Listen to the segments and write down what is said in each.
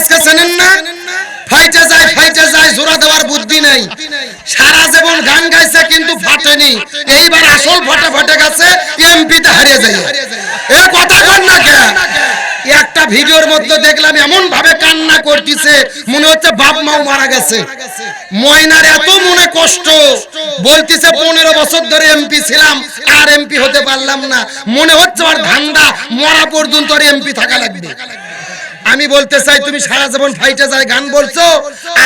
মমতাজকে চেনেন না? ফাইটে যায় ফাইটে যায়, জোড়া দেওয়ার বুদ্ধি নেই। সারা জীবন গান গাইছে কিন্তু ফাটেনি। এইবার আসল ফাটে ফাটে গেছে, এমপিতে হারিয়ে যায়। এ কথা কর না কে? একটা ভিডিওর মধ্যে দেখলাম এমন ভাবে কান্না করতেছে, মনে হচ্ছে বাপ মাও মারা গেছে। ময়নার এত মনে কষ্ট, বলতেছে পনেরো বছর ধরে এমপি ছিলাম, আর এমপি হতে পারলাম না। মনে হচ্ছে আর ধান্দা মরা পর্যন্ত এমপি থাকা লাগবে। আমি বলতে চাই, তুমি সারা জীবন ফাইটে যায় গান বলছো?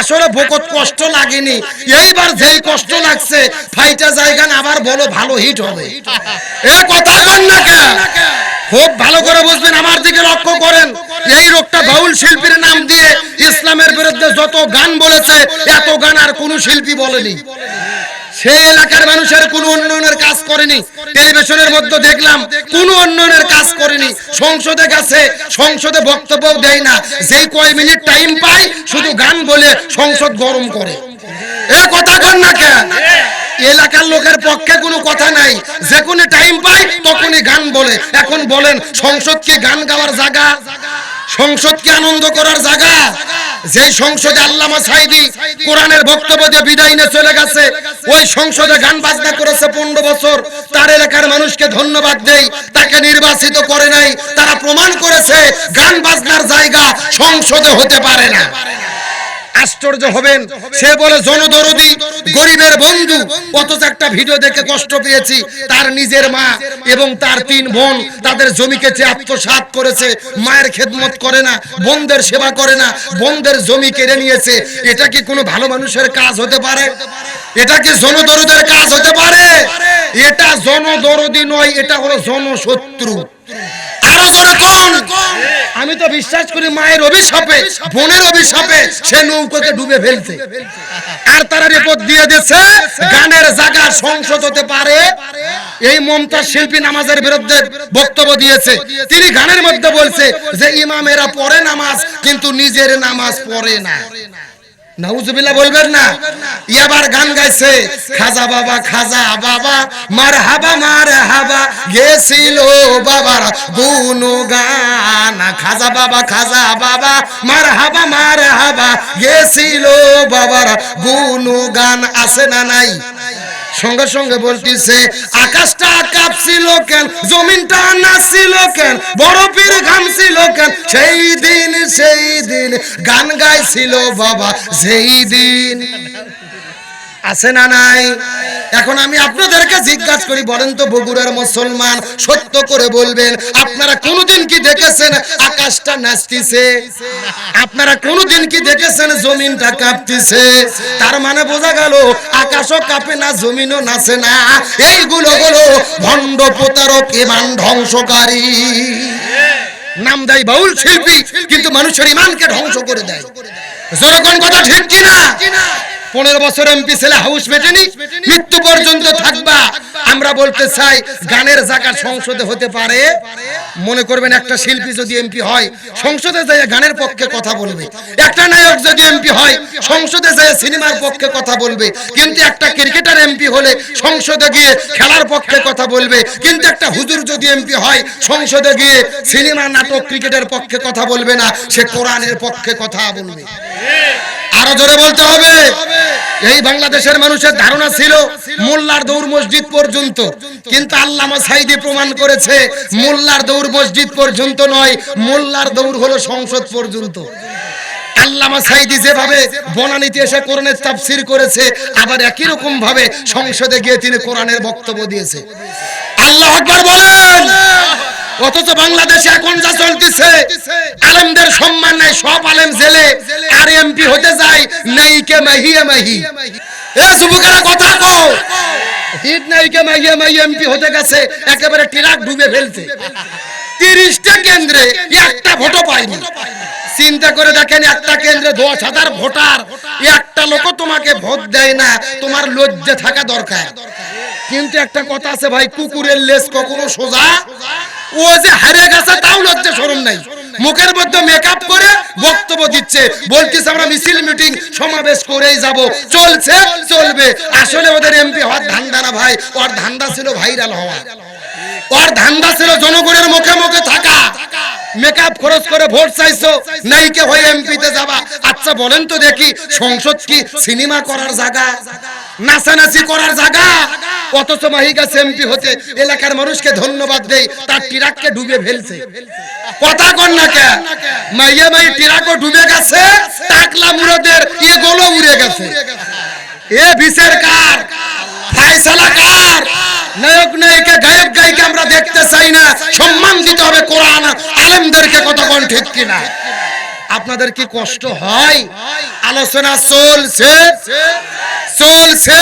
আসলে ভোকত কষ্ট লাগেনি। এইবার যেই কষ্ট লাগছে, ফাইটে যায় গান, আবার বলো ভালো হিট হবে। এ কথা বল না কে? খুব ভালো করে বুঝবেন, আমার দিকে লক্ষ্য করেন। এই রোগটা বাউল শিল্পীর নাম দিয়ে ইসলামের বিরুদ্ধে যত গান বলেছে, এত গান আর কোন শিল্পী বলেনি। এলাকার মানুষের উন্নয়নের কাজ করেনি। টেলিভিশনের মধ্যে দেখলাম উন্নয়নের কাজ করেনি। সংসদে গেছে, সংসদে বক্তব্য দেয় না। যেই কয় মিনিট টাইম পায়, শুধু গান বলে সংসদ গরম করে। এ কথা না কেন? এলাকার লোকের পক্ষে কোনো কথা নাই। যে কোনো টাইম পায়, তখনই গান বলে। এখন বলেন, সংসদ কি গান গাওয়ার জায়গা? সংসদ কি আনন্দ করার জায়গা। যেই সংসদে আল্লামা সাইদি কোরআনের বক্তব্য দিয়ে বিদায় নিয়ে চলে গেছে, ওই সংসদে গান বাজনা করেছে পনেরো বছর। তার এলাকার মানুষকে ধন্যবাদ দেই, তাকে নির্বাচিত করে নাই। তারা প্রমাণ করেছে, গান বাজনার জায়গা সংসদে হতে পারে না। আশ্চর্য হবেন, সে বলে, জনদরদি গরিবের বন্ধু, অথচ একটা ভিডিও দেখে কষ্ট পেয়েছি। তার নিজের মা এবং তার তিন বোন তাদের জমিকে যে আত্মসাৎ করেছে, মায়ের খেদমত করে না, বোনদের সেবা করে না, বোনদের জমি কেড়ে নিয়েছে, এটা কি কোনো ভালো মানুষের কাজ হতে পারে? এটা কি জনদরদের কাজ হতে পারে? এটা জনদরদি নয়, এটা হলো জনশত্রু। আমি তো বিশ্বাস করি মায়ের অভিশাপে, বোনের অভিশাপে সে নৌকাকে ডুবে ফেলছে। আর তারা রিপোর্ট দিয়ে দিচ্ছে গানের জায়গা সংসদ হতে পারে। এই মমতাজ শিল্পী নামাজের বিরুদ্ধে বক্তব্য দিয়েছে। তিনি গানের মধ্যে বলছে যে, ইমামেরা পড়ে নামাজ, কিন্তু নিজের নামাজ পড়ে না। নাউজুবিল্লাহ বলবেন না। ইয়াবার গান গাইছে, খাজা বাবা খাজা বাবা মার হাবা মার হাবা গেছিল বাবার গুনু গান। খাজা বাবা খাজা বাবা মার হাবা মার হাবা গেছিল বাবার গুনু গান আছে না নাই? সঙ্গে সঙ্গে বলতেছে, আকাশটা কাঁপছিল কেন? জমিনটা নাচছিল কেন? বরফের ঘামছিল কেন? সেই দিন সেই দিন গান গাইছিল বাবা, সেই দিন। আছে না নাই? এখন আমি আপনাদেরকে জিজ্ঞাসা করি, বলেন তো বগুড়ার মুসলমান, সত্য করে বলবেন, আপনারা কোনোদিন কি দেখেছেন আকাশটা নাচতিছে? আপনারা কোনোদিন কি দেখেছেন জমিনটা কাঁপতিছে? তার মানে বোঝা গেল, আকাশও কাঁপে না, জমিনও নাচে না। এইগুলো হলো ভণ্ড প্রতারক, ইমান ধ্বংসকারী। নাম দেয় বাউল শিল্পী, কিন্তু মানুষের ইমানকে ধ্বংস করে দেয়। জনগণ কথা ঠিক কিনা? পনেরো বছর এমপি ছেলে হাউস মেটেনি? মৃত্যু পর্যন্ত থাকবা। আমরা বলতে চাই, গানের জায়গা সংসদে হতে পারে। মনে করবেন একটা শিল্পী যদি এমপি হয়, সংসদে যায় গানের পক্ষে কথা বলবে। একটা নায়ক যদি এমপি হয়, সংসদে যায় সিনেমার পক্ষে কথা বলবে। কিন্তু একটা ক্রিকেটার এমপি হলে সংসদে গিয়ে খেলার পক্ষে কথা বলবে। কিন্তু একটা হুজুর যদি এমপি হয়, সংসদে গিয়ে সিনেমা, নাটক, ক্রিকেটের পক্ষে কথা বলবে না, সে কোরআনের পক্ষে কথা বলবে। আরও জোরে বলতে হবে। এই বাংলাদেশের মানুষের ধারণা ছিল মোল্লার দৌড় মসজিদ পর্যন্ত। কিন্তু আল্লামা সাইদি প্রমাণ করেছে, মোল্লার দৌড় মসজিদ পর্যন্ত নয়, মোল্লার দৌড় হলো সংসদ পর্যন্ত। আল্লামা সাইদি যেভাবে বনানীতে এসে কোরআনের তাফসির করেছে, আবার একই রকম ভাবে সংসদে গিয়ে তিনি কোরআনের বক্তব্য দিয়েছে। আল্লাহ বলেন। অথচ বাংলাদেশে এখন যা চলতেছে আলেমদের সম্মান নাই সব আলেম জেলে। আর এমপি হতে যায় নেই কে মাহিয়ে মাহি এ যুবকেরা কথা কও। হিট নাই কে মাহিয়ে মাহি এমপি হতে গেছে একেবারে টিরাক ডুবে ফেলছে। তিরিশটা কেন্দ্রে একটা ভোটও পায়নি চিন্তা করে দেখেন একটা কেন্দ্রে দশ হাজার ভোটার। একটা লোকও তোমাকে ভোট দেয় না তোমার লজ্জা থাকা দরকার। কিন্তু একটা কথা আছে ভাই কুকুরের লেজ কখনো সোজা? ও যে গেছে, তাও লজ্জা, শরম নাই। মুখের মধ্যে মেকআপ করে বক্তব্য দিচ্ছে। বলতেছে, আমরা মিছিল মিটিং সমাবেশ করেই যাব। চলছে, চলবে। আসলে ওদের এমপি হওয়ার ধান্দা না ভাই। ওর ধান্দা ছিল ভাইরাল হওয়া। ওর ধান্দা ছিল জনগণের মুখে মুখে থাকা। মেকআপ খরচ করে ভোট চাইছো, নাইকে হয়ে এমপিতে যাবা। আচ্ছা বলেন তো দেখি, সংসদ কি সিনেমা করার জায়গা? নাচানাচি করার জায়গা? অথচ মাহি গেছে এমপি হতে এলাকার মানুষকে ধন্যবাদ দেই, তার ট্রাককে ডুবে ফেলছে। কথা কন না কে? মাইয়া মাই ট্রাকও ডুবে গেছে, টাকলা মুরদের এগুলো উড়ে গেছে। এ বিচার কার? ফাইসালা কার? নায়ক নায়িকা, গায়ক গায়িকা আমরা দেখতে চাই না, সম্মান দিতে হবে কোরআন, আলেমদেরকে কতক্ষণ ঠিক কিনা? আপনাদের কি কষ্ট হয়? আলোচনা চলছে? চলছে?